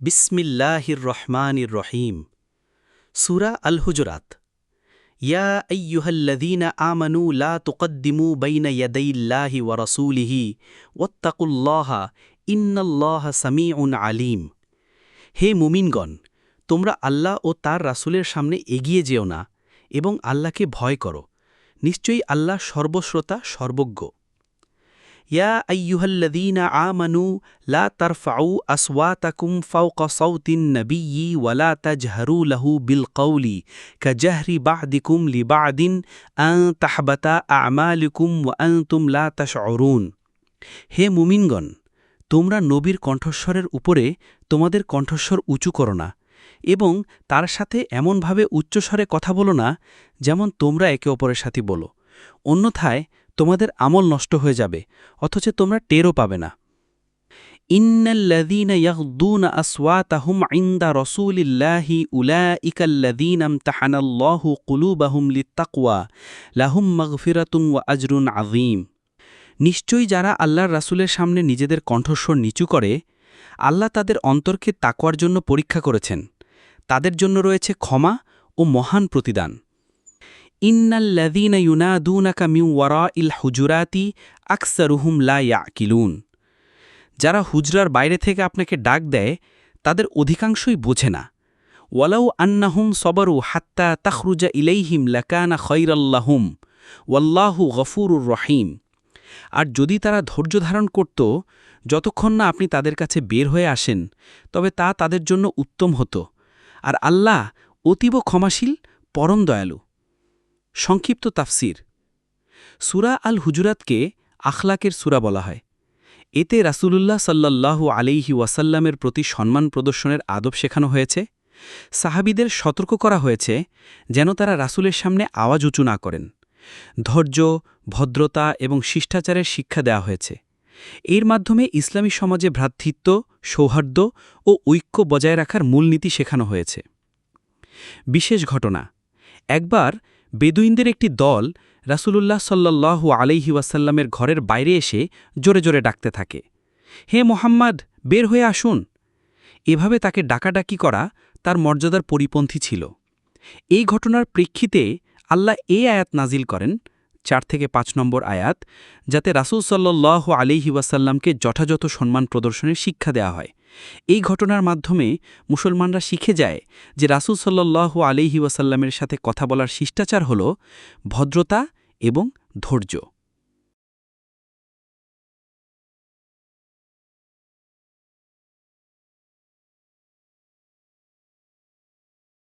বিসমিল্লাহির রহমানির রহিম। সুরা আল হুজরাত ইয়া আইয়ুহাল্লাযীনা আমানু লা তুকদ্দিমু বাইনা ইয়াদাইল্লাহি ওয়া রাসূলিহি ওয়াত্তাকুল্লাহা ইন্নাল্লাহা সামিউন আলিম। হে মুমিনগণ, তোমরা আল্লাহ ও তার রাসূলের সামনে এগিয়ে যেও না এবং আল্লাহকে ভয় করো। নিশ্চয়ই আল্লাহ সর্বশ্রোতা, সর্বজ্ঞ। ইয়া আইয়ুহাল্লাযীনা আমানু লা তারফাউ আসওয়াতাকুম ফাওকা সাউতিন নাবিয়্যি ওয়ালা তাজহারু লাহু বিল কওলি কাজহরি বা'দিকুম লিবা'দিন আন তাহবাতা আমালুকুম ওয়া আনতুম লা তাশউরুন হে মুমিনগণ তোমরা নবীর কণ্ঠস্বরের উপরে তোমাদের কণ্ঠস্বর উঁচু করো না এবং তার সাথে এমনভাবে উচ্চস্বরে কথা বলো না যেমন তোমরা একে অপরের সাথে বলো। অন্যথায় তোমাদের আমল নষ্ট হয়ে যাবে, অথচ তোমরা টেরও পাবে না। নিশ্চয়ই যারা আল্লাহর রাসূলের সামনে নিজেদের কণ্ঠস্বর নিচু করে, আল্লাহ তাদের অন্তরকে তাকওয়ার জন্য পরীক্ষা করেছেন। তাদের জন্য রয়েছে ক্ষমা ও মহান প্রতিদান। ইন্নাল্লাযীনা ইউনাদুনাকা মিন ওয়ারাইল হুজুরাতি লা যারা হুজরার বাইরে থেকে আপনাকে ডাক দেয়, তাদের অধিকাংশই বোঝে না। ওয়ালাউ আন্নাহুম সবরু হাত্তা তাখরুজা ইলাইহিম লাকানা খৈরাল্লাহুম ওয়াল্লাহু গফুরুর রহিম। আর যদি তারা ধৈর্য ধারণ করত, যতক্ষণ না আপনি তাদের কাছে বের হয়ে আসেন, তবে তা তাদের জন্য উত্তম হতো। আর আল্লাহ অতীব ক্ষমাশীল, পরম দয়ালু। সংক্ষিপ্ত তাফসির। সুরা আল হুজুরাতকে আখলাকের সুরা বলা হয়। এতে রাসূলুল্লাহ সাল্লাল্লাহু আলাইহি ওয়াসাল্লামের প্রতি সম্মান প্রদর্শনের আদব শেখানো হয়েছে। সাহাবিদের সতর্ক করা হয়েছে যেন তারা রাসূলের সামনে আওয়াজ উঁচু না করেন। ধৈর্য, ভদ্রতা এবং শিষ্টাচারের শিক্ষা দেওয়া হয়েছে। এর মাধ্যমে ইসলামী সমাজে ভ্রাতৃত্ব, সৌহার্দ্য ও ঐক্য বজায় রাখার মূলনীতি শেখানো হয়েছে। বিশেষ ঘটনা, একবার বেদুইনদের একটি দল রাসূলুল্লাহ সাল্লাল্লাহু আলাইহি ওয়াসাল্লামের ঘরের বাইরে এসে জোরে জোরে ডাকতে থাকে। হে মোহাম্মদ, বের হয়ে আসুন। এভাবে তাকে ডাকাডাকি করা তার মর্যাদার পরিপন্থী ছিল। এই ঘটনার প্রেক্ষিতে আল্লাহ এ আয়াত নাজিল করেন, চার থেকে পাঁচ নম্বর আয়াত, যাতে রাসুল সাল্লাহ আলিহি ওয়াসাল্লামকে যথাযথ সম্মান প্রদর্শনের শিক্ষা দেওয়া হয়। এই ঘটনার মাধ্যমে মুসলমানরা শিখে যায় যে রাসুল সাল্লাহ আলিহি ওয়াসাল্লামের সাথে কথা বলার শিষ্টাচার হল ভদ্রতা এবং ধৈর্য।